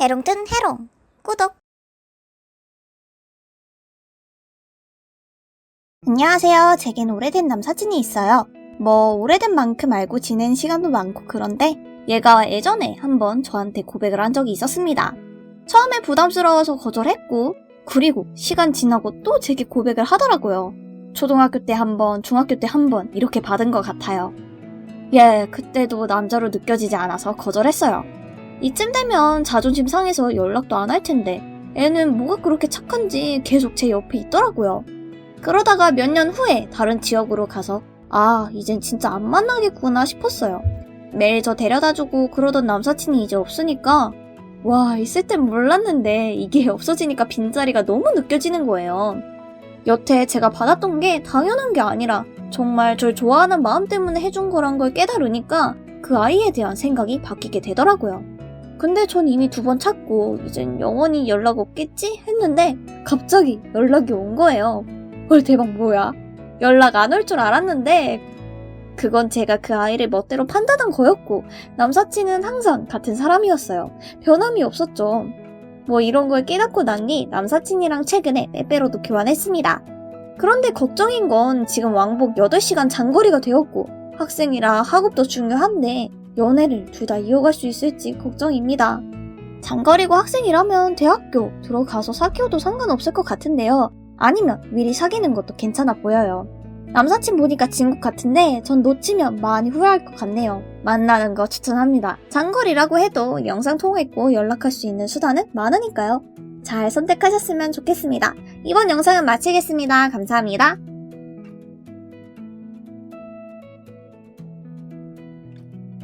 해롱튼 해롱 구독 안녕하세요. 제겐 오래된 남사친이 있어요. 뭐 오래된 만큼 알고 지낸 시간도 많고 그런데 얘가 예전에 한번 저한테 고백을 한 적이 있었습니다. 처음에 부담스러워서 거절했고 그리고 시간 지나고 또 제게 고백을 하더라고요. 초등학교 때 한 번, 중학교 때 한 번 이렇게 받은 것 같아요. 예, 그때도 남자로 느껴지지 않아서 거절했어요. 이쯤 되면 자존심 상해서 연락도 안 할 텐데 애는 뭐가 그렇게 착한지 계속 제 옆에 있더라고요. 그러다가 몇 년 후에 다른 지역으로 가서 아, 이젠 진짜 안 만나겠구나 싶었어요. 매일 저 데려다주고 그러던 남사친이 이제 없으니까 와, 있을 땐 몰랐는데 이게 없어지니까 빈자리가 너무 느껴지는 거예요. 여태 제가 받았던 게 당연한 게 아니라 정말 절 좋아하는 마음 때문에 해준 거란 걸 깨달으니까 그 아이에 대한 생각이 바뀌게 되더라고요. 근데 전 이미 두 번 찾고 이젠 영원히 연락 없겠지 했는데 갑자기 연락이 온 거예요. 헐 대박 뭐야? 연락 안 올 줄 알았는데 그건 제가 그 아이를 멋대로 판단한 거였고 남사친은 항상 같은 사람이었어요. 변함이 없었죠. 뭐 이런 걸 깨닫고 난 뒤 남사친이랑 최근에 빼빼로도 교환했습니다. 그런데 걱정인 건 지금 왕복 8시간 장거리가 되었고 학생이라 학업도 중요한데 연애를 둘 다 이어갈 수 있을지 걱정입니다. 장거리고 학생이라면 대학교 들어가서 사귀어도 상관없을 것 같은데요. 아니면 미리 사귀는 것도 괜찮아 보여요. 남사친 보니까 진국 같은데 전 놓치면 많이 후회할 것 같네요. 만나는 거 추천합니다. 장거리라고 해도 영상 통화했고 연락할 수 있는 수단은 많으니까요. 잘 선택하셨으면 좋겠습니다. 이번 영상은 마치겠습니다. 감사합니다.